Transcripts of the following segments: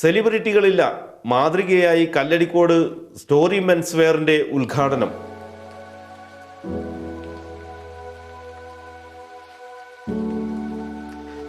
സെലിബ്രിറ്റികളില്ല. മാതൃകയായി Kalladikode story men's വെയറിന്റെ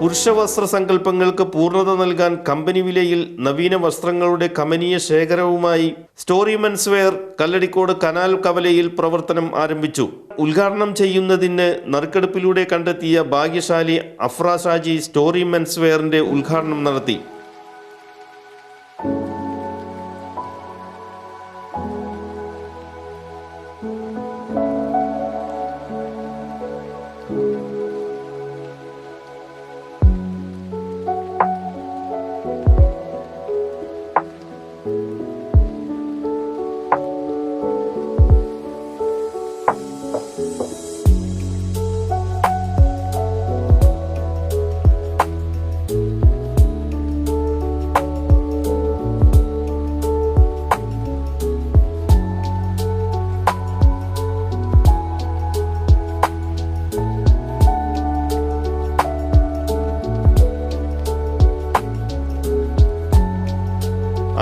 പുരുഷ വസ്ത്ര സങ്കല്പങ്ങൾക്ക് പൂർണത നൽകാൻ കമ്പനി വിലയിൽ നവീന വസ്ത്രങ്ങളുടെ കമനീയ ശേഖരവുമായി story men's wear Kalladikode canal കവലയിൽ പ്രവർത്തനം ആരംഭിച്ചു. ഉദ്ഘാടനം ചെയ്യുന്നതിന് നറുക്കെടുപ്പിലൂടെ കണ്ടെത്തിയ ഭാഗ്യശാലി അഫ്ര ഷാജി സ്റ്റോറി മെൻസ് വെയറിന്റെ ഉദ്ഘാടനം നടത്തി.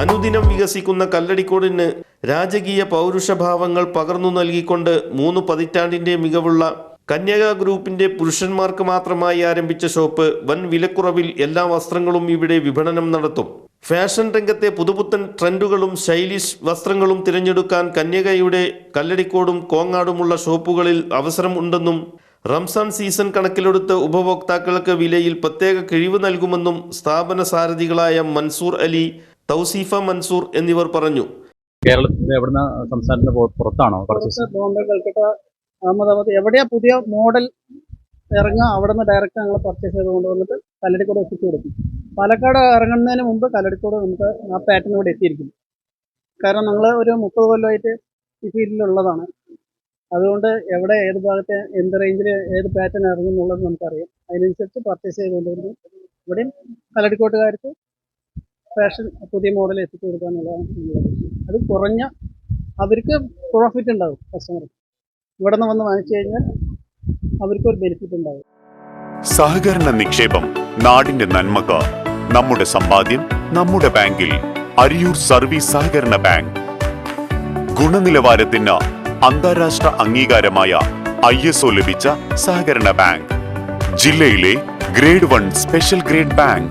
അനുദിനം വികസിക്കുന്ന കല്ലടിക്കോടിന് രാജകീയ പൗരുഷഭാവങ്ങൾ പകർന്നു നൽകിക്കൊണ്ട് മൂന്ന് പതിറ്റാണ്ടിന്റെ മികവുള്ള കന്യക ഗ്രൂപ്പിന്റെ പുരുഷന്മാർക്ക് മാത്രമായി ആരംഭിച്ച ഷോപ്പ് വൻ വിലക്കുറവിൽ എല്ലാ വസ്ത്രങ്ങളും ഇവിടെ വിപണനം നടത്തും. ഫാഷൻ രംഗത്തെ പുതുപുത്തൻ ട്രെൻഡുകളും ശൈലിഷ് വസ്ത്രങ്ങളും തിരഞ്ഞെടുക്കാൻ കന്യകയുടെ കല്ലടിക്കോടും കോങ്ങാടുമുള്ള ഷോപ്പുകളിൽ അവസരം ഉണ്ടെന്നും റംസാൻ സീസൺ കണക്കിലെടുത്ത് ഉപഭോക്താക്കൾക്ക് വിലയിൽ പ്രത്യേക കിഴിവ് നൽകുമെന്നും സ്ഥാപന സാരഥികളായ മൻസൂർ അലി തൗസീഫ മൻസൂർ എന്നിവർ പറഞ്ഞു. കേരളത്തിൽ എവിടുന്ന സംസ്ഥാനത്തിന് പുറത്താണോ ബോംബെ കൽക്കട്ട അഹമ്മദാബാദ് എവിടെയാ പുതിയ മോഡൽ ഇറങ്ങുക അവിടെ നിന്ന് ഡയറക്റ്റ് ഞങ്ങൾ പർച്ചേസ് ചെയ്ത് കൊണ്ടുവന്നിട്ട് കല്ലടിക്കോട് എത്തിച്ചു കൊടുക്കും. പാലക്കാട് ഇറങ്ങുന്നതിന് മുമ്പ് കല്ലടിക്കോട് നമുക്ക് ആ പാറ്റേൺ ഇവിടെ എത്തിയിരിക്കും. കാരണം ഞങ്ങൾ ഒരു മുപ്പത് കൊല്ലമായിട്ട് ഈ ഫീൽഡിലുള്ളതാണ് അതുകൊണ്ട് എവിടെ ഏത് ഭാഗത്തെ എന്ത് റേഞ്ചിൽ ഏത് പാറ്റേൺ ഇറങ്ങുന്നുള്ളത് നമുക്കറിയാം. അതിനനുസരിച്ച് പർച്ചേസ് ചെയ്തുകൊണ്ടിരിക്കും. ഇവിടെയും കല്ലടിക്കോട്ടുകാർക്ക് ഫാഷൻ പുതിയ മോഡൽ എത്തിച്ചു കൊടുക്കുക എന്നുള്ളതാണ് അത് കുറഞ്ഞ അവർക്ക് പ്രോഫിറ്റ് ഉണ്ടാകും കസ്റ്റമർ ഇവിടെ നിന്ന് വന്ന് വാങ്ങിച്ചു കഴിഞ്ഞാൽ അവർക്കൊരു ബെനിഫിറ്റ് ഉണ്ടാകും സഹകരണ നിക്ഷേപം നാടിന്റെ നന്മക നമ്മുടെ സമ്പാദ്യം നമ്മുടെ ബാങ്കിൽ അരിയൂർ സർവീസ് സഹകരണ ബാങ്ക്. ഗുണനിലവാരത്തിന് അന്താരാഷ്ട്ര അംഗീകാരമായ ഐ എസ് ഒ ലഭിച്ച സഹകരണ ബാങ്ക്. ജില്ലയിലെ grade one special grade bank.